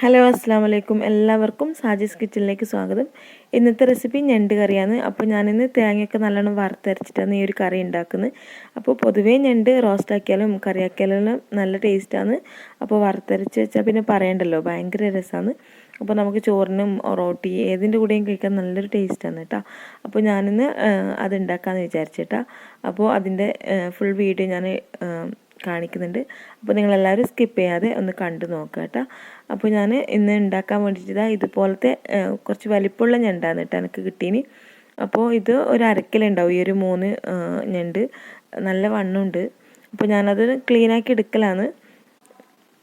Hello അസ്സാം വലൈക്കും എല്ലാവർക്കും സാജിസ് കിച്ചണിലേക്ക് സ്വാഗതം. ഇന്നത്തെ റെസിപ്പി ഞണ്ട് കറിയാണ്. അപ്പോൾ ഞാനിന്ന് തേങ്ങയൊക്കെ നല്ലോണം വറുത്തരച്ചിട്ടാണ് ഈ ഒരു കറി ഉണ്ടാക്കുന്നത്. അപ്പോൾ പൊതുവേ ഞണ്ട് റോസ്റ്റാക്കിയാലും കറിയാക്കിയാലും കറി നല്ല ടേസ്റ്റാണ്. അപ്പോൾ വറുത്തരച്ച് വെച്ചാൽ പിന്നെ പറയണ്ടല്ലോ ഭയങ്കര രസമാണ് അപ്പോൾ നമുക്ക് ചോറിനും റോട്ടി ഏതിന്റെ കൂടെയും കഴിക്കാൻ നല്ലൊരു ടേസ്റ്റാണ് കേട്ടോ. അപ്പോൾ ഞാനിന്ന് അത് ഉണ്ടാക്കാമെന്ന് വിചാരിച്ചേട്ടാ അപ്പോൾ അതിന്റെ ഫുൾ വീഡിയോ ഞാൻ കാണിക്കുന്നുണ്ട്. അപ്പോൾ നിങ്ങളെല്ലാവരും സ്കിപ്പ് ചെയ്യാതെ ഒന്ന് കണ്ടു നോക്കുക കേട്ടോ. അപ്പോൾ ഞാൻ ഇന്ന് ഉണ്ടാക്കാൻ വേണ്ടിയിട്ട് ഇതുപോലത്തെ കുറച്ച് വലിപ്പമുള്ള ഞണ്ടാണ് കേട്ടോ എനിക്ക് കിട്ടീനി. അപ്പോൾ ഇത് ഒരു അരക്കിലുണ്ടാവും. ഈ ഒരു മൂന്ന് ഞണ്ട്. നല്ല വണ്ണമുണ്ട് അപ്പോൾ ഞാനത് ക്ലീനാക്കി എടുക്കലാണ്.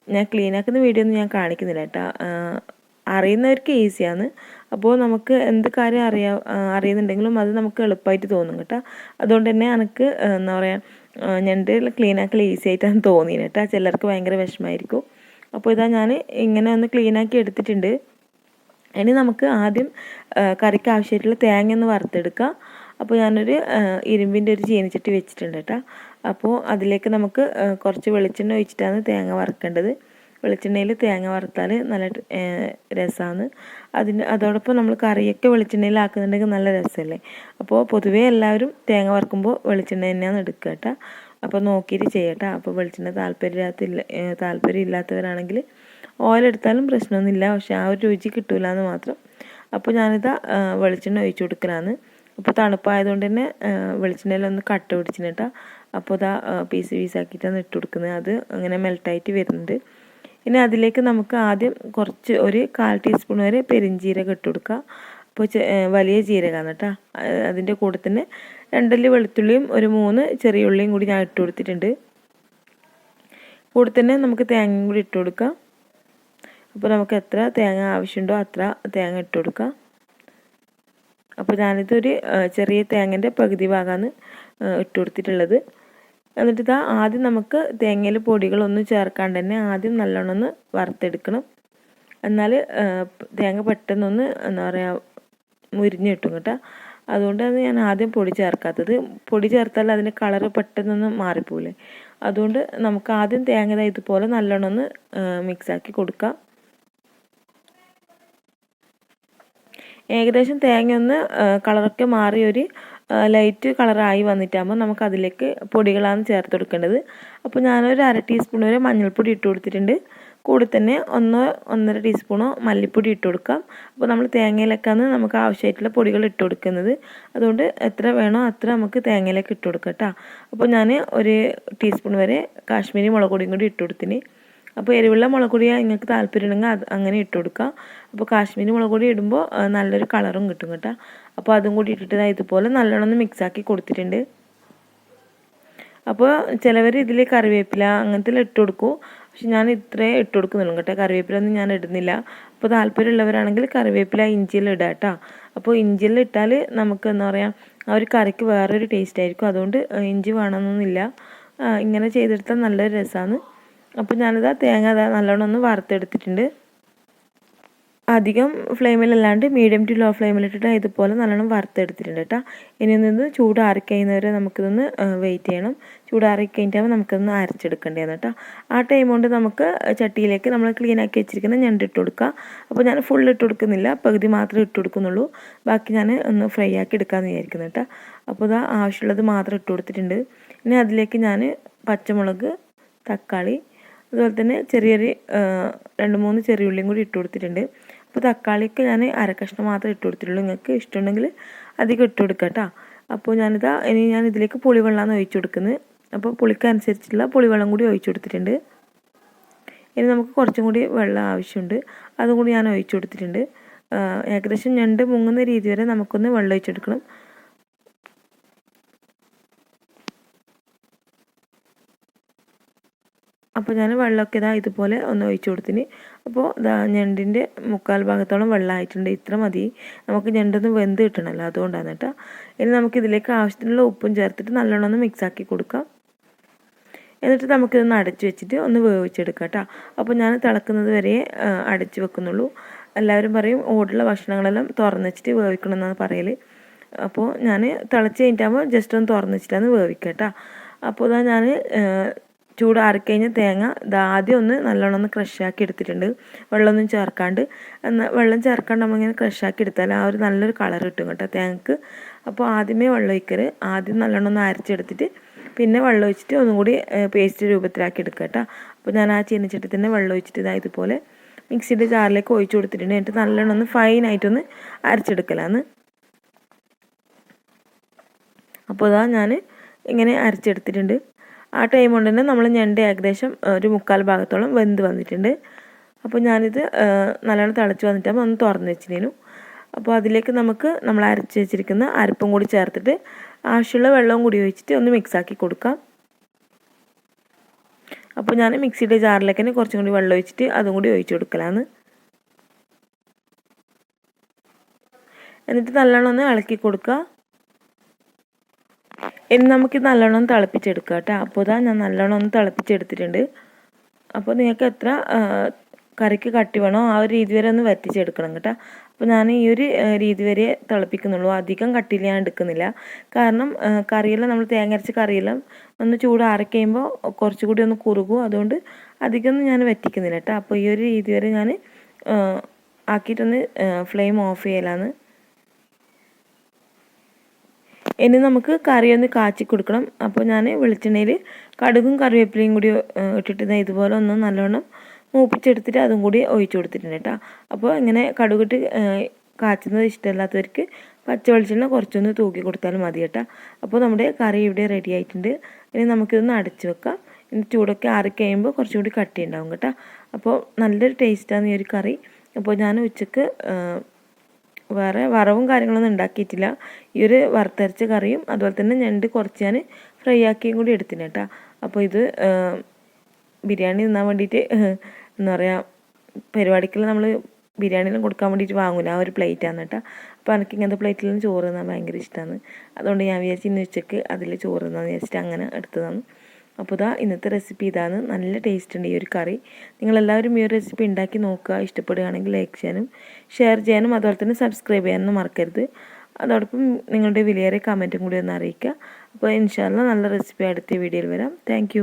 ഞാൻ ക്ലീനാക്കുന്ന വീഡിയോ ഒന്നും ഞാൻ കാണിക്കുന്നില്ല കേട്ടോ. അറിയുന്നവർക്ക് ഈസിയാണ്. അപ്പോൾ നമുക്ക് എന്ത് കാര്യം അറിയാ അറിയുന്നുണ്ടെങ്കിലും അത് നമുക്ക് എളുപ്പമായിട്ട് തോന്നും കേട്ടോ. അതുകൊണ്ട് തന്നെ എനിക്ക് എന്താ പറയുക ഞണ്ട് ക്ലീനാക്കൽ ഈസി ആയിട്ടാണ് തോന്നിയത് കേട്ടോ ചിലർക്ക് ഭയങ്കര വിഷമമായിരിക്കും അപ്പോൾ ഇതാ ഞാൻ ഇങ്ങനെ ഒന്ന് ക്ലീനാക്കി എടുത്തിട്ടുണ്ട്. ഇനി നമുക്ക് ആദ്യം കറിക്ക് ആവശ്യമായിട്ടുള്ള തേങ്ങ ഒന്ന് വറുത്തെടുക്കാം. അപ്പോൾ ഞാനൊരു ഇരുമ്പിന്റെ ഒരു ചീനിച്ചട്ടി വെച്ചിട്ടുണ്ട് കേട്ടോ അപ്പോൾ അതിലേക്ക് നമുക്ക് കുറച്ച് വെളിച്ചെണ്ണ ഒഴിച്ചിട്ടാണ് തേങ്ങ വറുക്കേണ്ടത്. വെളിച്ചെണ്ണയിൽ തേങ്ങ വറുത്താൽ നല്ല രസമാണ് അതിന് അതോടൊപ്പം നമ്മൾ കറിയൊക്കെ വെളിച്ചെണ്ണയിൽ ആക്കുന്നുണ്ടെങ്കിൽ നല്ല രസമല്ലേ? അപ്പോൾ പൊതുവേ എല്ലാവരും തേങ്ങ വറുക്കുമ്പോൾ വെളിച്ചെണ്ണ തന്നെയാണ് എടുക്കുക കേട്ടോ. അപ്പോൾ നോക്കിയിട്ട് ചെയ്യട്ടോ. അപ്പോൾ വെളിച്ചെണ്ണ താല്പര്യമില്ലാത്തില്ല താല്പര്യം ഇല്ലാത്തവരാണെങ്കിൽ ഓയിൽ എടുത്താലും പ്രശ്നമൊന്നുമില്ല. പക്ഷേ ആ ഒരു രുചി കിട്ടൂല എന്ന് മാത്രം. അപ്പോൾ ഞാനിതാ വെളിച്ചെണ്ണ ഒഴിച്ചു കൊടുക്കലാണ്. അപ്പോൾ തണുപ്പായതുകൊണ്ട് തന്നെ വെളിച്ചെണ്ണയിലൊന്ന് കട്ട പിടിച്ചിട്ടാ അപ്പോൾ ഇതാ പീസ് പീസാക്കിയിട്ടാണ് ഇട്ട് കൊടുക്കുന്നത്. അത് അങ്ങനെ മെൽട്ടായിട്ട് വരുന്നുണ്ട്. ഇനി അതിലേക്ക് നമുക്ക് ആദ്യം കുറച്ച് ഒരു കാൽ ടീസ്പൂൺ വരെ പെരിഞ്ജീരകം ഇട്ട് കൊടുക്കുക അപ്പോൾ വലിയ ജീരകമാണ് കേട്ടോ. അതിന്റെ കൂടെ തന്നെ രണ്ടല്ലി വെളുത്തുള്ളിയും ഒരു മൂന്ന് ചെറിയ ഉള്ളിയും കൂടി ഞാൻ ഇട്ട് കൊടുത്തിട്ടുണ്ട്. കൂടെ തന്നെ നമുക്ക് തേങ്ങയും കൂടി ഇട്ട് കൊടുക്കാം. അപ്പോൾ നമുക്ക് എത്ര തേങ്ങ ആവശ്യമുണ്ടോ അത്ര തേങ്ങ ഇട്ട് കൊടുക്കാം. അപ്പോൾ ഞാനിതൊരു ചെറിയ തേങ്ങന്റെ പകുതി ഭാഗമാണ് ഇട്ട് കൊടുത്തിട്ടുള്ളത്. എന്നിട്ട് ഇതാ ആദ്യം നമുക്ക് തേങ്ങയിൽ പൊടികളൊന്നും ചേർക്കാണ്ട് തന്നെ ആദ്യം നല്ലോണം ഒന്ന് വറുത്തെടുക്കണം. എന്നാൽ തേങ്ങ പെട്ടെന്നൊന്ന് എന്താ പറയുക മുരിഞ്ഞ് കിട്ടും. കേട്ടോ അതുകൊണ്ടാണ് ഞാൻ ആദ്യം പൊടി ചേർക്കാത്തത്. പൊടി ചേർത്താൽ അതിന്റെ കളറ് പെട്ടെന്നൊന്ന് മാറിപ്പോവില്ലേ അതുകൊണ്ട് നമുക്ക് ആദ്യം തേങ്ങ ഇതുപോലെ നല്ലോണം ഒന്ന് മിക്സാക്കി കൊടുക്കാം. ഏകദേശം തേങ്ങ ഒന്ന് കളറൊക്കെ മാറി ഒരു ലൈറ്റ് കളറായി വന്നിട്ടാകുമ്പോൾ നമുക്ക് അതിലേക്ക് പൊടികളാണ് ചേർത്ത് കൊടുക്കേണ്ടത്. അപ്പോൾ ഞാനൊരു അര ടീസ്പൂൺ വരെ മഞ്ഞൾപ്പൊടി ഇട്ട് കൊടുത്തിട്ടുണ്ട്. കൂടെ തന്നെ ഒന്നോ ഒന്നര ടീസ്പൂണോ മല്ലിപ്പൊടി ഇട്ട് കൊടുക്കാം. അപ്പോൾ നമ്മൾ തേങ്ങയിലേക്കാണ് നമുക്ക് ആവശ്യമായിട്ടുള്ള പൊടികൾ ഇട്ട് കൊടുക്കുന്നത്. അതുകൊണ്ട് എത്ര വേണോ അത്ര നമുക്ക് തേങ്ങയിലേക്ക് ഇട്ട് കൊടുക്കാം കേട്ടോ. അപ്പോൾ ഞാൻ ഒരു ടീസ്പൂൺ വരെ കാശ്മീരി മുളക് പൊടിയും കൂടി ഇട്ട് കൊടുത്തിന്. അപ്പോൾ എരിവുള്ള മുളക് നിങ്ങൾക്ക് താല്പര്യം ഉണ്ടെങ്കിൽ അത് അങ്ങനെ ഇട്ട് കൊടുക്കുക അപ്പോൾ കാശ്മീരി മുളക് പൊടി ഇടുമ്പോൾ നല്ലൊരു കളറും കിട്ടും കേട്ടോ. അപ്പോൾ അതും കൂടി ഇട്ടിട്ട് ഇതുപോലെ നല്ലോണം ഒന്ന് മിക്സാക്കി കൊടുത്തിട്ടുണ്ട്. അപ്പോൾ ചിലവർ ഇതിൽ കറിവേപ്പില അങ്ങനത്തെ ഇട്ട് കൊടുക്കും. പക്ഷെ ഞാൻ ഇത്രേ ഇട്ട് കൊടുക്കുന്നുള്ളൂ കേട്ടോ. കറിവേപ്പില ഒന്നും ഞാൻ ഇടുന്നില്ല. അപ്പോൾ താല്പര്യമുള്ളവരാണെങ്കിൽ കറിവേപ്പില ഇഞ്ചിയിൽ ഇടാം കേട്ടോ. അപ്പോൾ ഇഞ്ചിയിൽ ഇട്ടാൽ നമുക്ക് എന്താ പറയുക ആ ഒരു കറിക്ക് വേറൊരു ടേസ്റ്റ് ആയിരിക്കും. അതുകൊണ്ട് ഇഞ്ചി വേണമെന്നൊന്നുമില്ല. ഇങ്ങനെ ചെയ്തെടുത്താൽ നല്ലൊരു രസമാണ് അപ്പോൾ ഞാനിതാ തേങ്ങ നല്ലോണം ഒന്ന് വറുത്തെടുത്തിട്ടുണ്ട്. അധികം ഫ്ലെയിമിലല്ലാണ്ട് മീഡിയം ടു ലോ ഫ്ലെയിമിലിട്ടിട്ട് ഇതുപോലെ നല്ലോണം വറുത്തെടുത്തിട്ടുണ്ട് കേട്ടോ. ഇനി നിന്ന് ചൂടാറി കഴിയുന്നവരെ നമുക്കിതൊന്ന് വെയിറ്റ് ചെയ്യണം. ചൂടാറി കഴിഞ്ഞിട്ടാകുമ്പോൾ നമുക്കിതൊന്ന് അരച്ചെടുക്കേണ്ടതാണ് കേട്ടോ. ആ ടൈം കൊണ്ട് നമുക്ക് ചട്ടിയിലേക്ക് നമ്മൾ ക്ലീൻ ആക്കി വെച്ചിരിക്കുന്ന ഞണ്ട് ഇട്ട് കൊടുക്കുക അപ്പോൾ ഞാൻ ഫുൾ ഇട്ട് കൊടുക്കുന്നില്ല പകുതി മാത്രമേ ഇട്ട് കൊടുക്കുന്നുള്ളൂ. ബാക്കി ഞാൻ ഒന്ന് ഫ്രൈ ആക്കി എടുക്കാമെന്ന് വിചാരിക്കുന്നു കേട്ടോ. അപ്പോൾ ഇതാ ആവശ്യമുള്ളത് മാത്രം ഇട്ട് കൊടുത്തിട്ടുണ്ട്. ഇനി അതിലേക്ക് ഞാൻ പച്ചമുളക് തക്കാളി അതുപോലെ തന്നെ ചെറിയ ചെറിയൊരു രണ്ട് മൂന്ന് ചെറിയ ഉള്ളിയും കൂടി ഇട്ട് കൊടുത്തിട്ടുണ്ട്. അപ്പോൾ തക്കാളിക്ക് ഞാൻ അരക്കഷ്ണം മാത്രമേ ഇട്ട് കൊടുത്തിട്ടുള്ളൂ. നിങ്ങൾക്ക് ഇഷ്ടമുണ്ടെങ്കിൽ അധികം ഇട്ട് കൊടുക്കുക കേട്ടോ. അപ്പോൾ ഞാനിതാ ഇനി ഞാൻ ഇതിലേക്ക് പുളിവെള്ളമാണ് ഒഴിച്ചു കൊടുക്കുന്നത്. അപ്പോൾ പുളിക്കനുസരിച്ചുള്ള പുളിവെള്ളം കൂടി ഒഴിച്ചു കൊടുത്തിട്ടുണ്ട്. ഇനി നമുക്ക് കുറച്ചും കൂടി വെള്ളം ആവശ്യമുണ്ട്. അതും കൂടി ഞാൻ ഒഴിച്ചു കൊടുത്തിട്ടുണ്ട്. ഏകദേശം ഞണ്ട് മുങ്ങുന്ന രീതി വരെ നമുക്കൊന്ന് വെള്ളം ഒഴിച്ചെടുക്കണം അപ്പോൾ ഞാൻ വെള്ളമൊക്കെ ഇതാ ഇതുപോലെ ഒന്ന് ഒഴിച്ചു കൊടുത്തിന്. അപ്പോൾ ഇതാ ഞണ്ടിന്റെ മുക്കാൽ ഭാഗത്തോളം വെള്ളമായിട്ടുണ്ട്. ഇത്ര മതി. നമുക്ക് ഞണ്ടൊന്ന് വെന്ത് കിട്ടണമല്ലോ അതുകൊണ്ടാണ് കേട്ടോ. ഇനി നമുക്ക് ഇതിലേക്ക് ആവശ്യത്തിനുള്ള ഉപ്പും ചേർത്തിട്ട് നല്ലോണം ഒന്ന് മിക്സാക്കി കൊടുക്കാം. എന്നിട്ട് നമുക്കിതൊന്ന് അടച്ചു വെച്ചിട്ട് ഒന്ന് വേവിച്ചെടുക്കാം കേട്ടോ. അപ്പോൾ ഞാൻ തിളക്കുന്നത് വരെ അടച്ചു വെക്കുന്നുള്ളൂ. എല്ലാവരും പറയും ഓടുള്ള ഭക്ഷണങ്ങളെല്ലാം തുറന്ന് വെച്ചിട്ട് വേവിക്കണം എന്നാണ് പറയൽ അപ്പോൾ ഞാൻ തിളച്ച് കഴിഞ്ഞിട്ടാകുമ്പോൾ ജസ്റ്റ് ഒന്ന് തുറന്ന് വെച്ചിട്ടാണ് വേവിക്കാം കേട്ടോ. അപ്പോൾ ഇതാ ഞാൻ ചൂടാറിക്കഴിഞ്ഞ് തേങ്ങ ആദ്യം ഒന്ന് നല്ലോണം ഒന്ന് ക്രഷാക്കി എടുത്തിട്ടുണ്ട്. വെള്ളമൊന്നും ചേർക്കാണ്ട്. എന്നാൽ വെള്ളം ചേർക്കാണ്ട് നമ്മളിങ്ങനെ ക്രഷാക്കി എടുത്താൽ ആ ഒരു നല്ലൊരു കളർ കിട്ടും കേട്ടോ തേങ്ങക്ക്. അപ്പോൾ ആദ്യമേ വെള്ളം ഒഴിക്കരുത് ആദ്യം നല്ലോണം ഒന്ന് അരച്ചെടുത്തിട്ട് പിന്നെ വെള്ളം ഒഴിച്ചിട്ട് ഒന്നും കൂടി പേസ്റ്റ് രൂപത്തിലാക്കി എടുക്കുക കേട്ടോ. അപ്പോൾ ഞാൻ ആ ചീനച്ചട്ടി തന്നെ വെള്ളം ഒഴിച്ചിട്ട് ഇതാ ഇതുപോലെ മിക്സിയുടെ ജാറിലേക്ക് ഒഴിച്ചു കൊടുത്തിട്ടുണ്ട്. എന്നിട്ട് നല്ലോണം ഒന്ന് ഫൈനായിട്ടൊന്ന് അരച്ചെടുക്കലാന്ന്. അപ്പോൾ ഇതാ ഞാൻ ഇങ്ങനെ അരച്ചെടുത്തിട്ടുണ്ട്. ആ ടൈം കൊണ്ട് തന്നെ നമ്മൾ ഞണ്ട് ഏകദേശം ഒരു മുക്കാൽ ഭാഗത്തോളം വെന്ത് വന്നിട്ടുണ്ട്. അപ്പോൾ ഞാനിത് നല്ലോണം തിളച്ച് വന്നിട്ടാകുമ്പോൾ ഒന്ന് തുറന്ന് വെച്ചിരുന്നു. അപ്പോൾ അതിലേക്ക് നമുക്ക് നമ്മൾ അരച്ച് വെച്ചിരിക്കുന്ന അരപ്പും കൂടി ചേർത്തിട്ട് ആവശ്യമുള്ള വെള്ളവും കൂടി ഒഴിച്ചിട്ട് ഒന്ന് മിക്സാക്കി കൊടുക്കാം. അപ്പോൾ ഞാൻ മിക്സിയുടെ ജാറിലേക്ക് തന്നെ കുറച്ചും കൂടി വെള്ളം ഒഴിച്ചിട്ട് അതും കൂടി ഒഴിച്ച് കൊടുക്കലാണ്. എന്നിട്ട് നല്ലോണം ഒന്ന് ഇളക്കി കൊടുക്കുക. ഇനി നമുക്ക് നല്ലോണം തിളപ്പിച്ചെടുക്കാം കേട്ടോ. അപ്പോൾ ഇതാ ഞാൻ നല്ലോണം ഒന്ന് തിളപ്പിച്ചെടുത്തിട്ടുണ്ട്. അപ്പോൾ നിങ്ങൾക്ക് എത്ര കറിക്ക് കട്ടി വേണോ ആ ഒരു രീതി വരെ ഒന്ന് വറ്റിച്ചെടുക്കണം കേട്ടോ. അപ്പോൾ ഞാൻ ഈ ഒരു രീതി വരെ തിളപ്പിക്കുന്നുള്ളൂ. അധികം കട്ടിയിൽ ഞാൻ എടുക്കുന്നില്ല. കാരണം കറിയെല്ലാം നമ്മൾ തേങ്ങ അരച്ച കറിയെല്ലാം ഒന്ന് ചൂട് അരക്കുമ്പോൾ കുറച്ചുകൂടി ഒന്ന് കുറുകും. അതുകൊണ്ട് അധികമൊന്നും ഞാൻ വറ്റിക്കുന്നില്ല കേട്ടോ. അപ്പോൾ ഈ ഒരു രീതി വരെ ഞാൻ ആക്കിയിട്ടൊന്ന് ഫ്ലെയിം ഓഫ് ചെയ്യലാണ് ഇനി നമുക്ക് കറി ഒന്ന് കാച്ചി കൊടുക്കണം. അപ്പോൾ ഞാൻ വെളിച്ചെണ്ണയിൽ കടുകും കറിവേപ്പിലയും കൂടി ഇട്ടിട്ട് ഇതുപോലെ ഒന്ന് നല്ലോണം മൂപ്പിച്ചെടുത്തിട്ട് അതും കൂടി ഒഴിച്ചു കൊടുത്തിട്ടുണ്ട് കേട്ടോ അപ്പോൾ ഇങ്ങനെ കടുകിട്ട് കാച്ചുന്നത് ഇഷ്ടമല്ലാത്തവർക്ക് പച്ച വെളിച്ചെണ്ണ കുറച്ചൊന്ന് തൂക്കി കൊടുത്താലും മതി കേട്ടോ. അപ്പോൾ നമ്മുടെ കറി ഇവിടെ റെഡി ആയിട്ടുണ്ട്. ഇനി നമുക്കിതൊന്ന് അടച്ചു വെക്കാം. ഇനി ചൂടൊക്കെ ആറിക്കഴിയുമ്പോൾ കുറച്ചുകൂടി കട്ടി ഉണ്ടാവും കേട്ടോ. അപ്പോൾ നല്ലൊരു ടേസ്റ്റാണ് ഈ ഒരു കറി. അപ്പോൾ ഞാൻ ഉച്ചയ്ക്ക് വേറെ വറവും കാര്യങ്ങളൊന്നും ഉണ്ടാക്കിയിട്ടില്ല. ഈ ഒരു വറുത്തരച്ച കറിയും അതുപോലെ തന്നെ ഞണ്ട് കുറച്ച് ഞാൻ ഫ്രൈ ആക്കിയും കൂടി എടുത്തിന് കേട്ടോ അപ്പോൾ ഇത് ബിരിയാണി തിന്നാൻ വേണ്ടിയിട്ട് എന്താ പറയുക പരിപാടിക്കെല്ലാം നമ്മൾ ബിരിയാണിയെല്ലാം കൊടുക്കാൻ വേണ്ടിയിട്ട് വാങ്ങൂല? ആ ഒരു പ്ലേറ്റാണ് കേട്ടോ അപ്പോൾ എനിക്ക് ഇങ്ങനത്തെ പ്ലേറ്റിലും ചോറ് തിന്നാൻ ഭയങ്കര ഇഷ്ടമാണ് അതുകൊണ്ട് ഞാൻ വിചാരിച്ചു ഇന്ന് ഉച്ചയ്ക്ക് അതിൽ ചോറ് തിന്നാന്ന് വിചാരിച്ചിട്ട് അങ്ങനെ എടുത്തതാണ്. അപ്പോൾ ഇതാ ഇന്നത്തെ റെസിപ്പി ഇതാണ്. നല്ല ടേസ്റ്റ് ഉണ്ട് ഈ ഒരു കറി. നിങ്ങളെല്ലാവരും ഈ ഒരു റെസിപ്പി ഉണ്ടാക്കി നോക്കുക. ഇഷ്ടപ്പെടുകയാണെങ്കിൽ ലൈക്ക് ചെയ്യാനും ഷെയർ ചെയ്യാനും അതുപോലെ തന്നെ സബ്സ്ക്രൈബ് ചെയ്യാനും മറക്കരുത്. അതോടൊപ്പം നിങ്ങളുടെ വിലയേറെ കമന്റും കൂടി ഒന്ന് അറിയിക്കുക. അപ്പോൾ ഇൻഷാല്ല നല്ല റെസിപ്പി അടുത്ത വീഡിയോയിൽ വരാം. താങ്ക്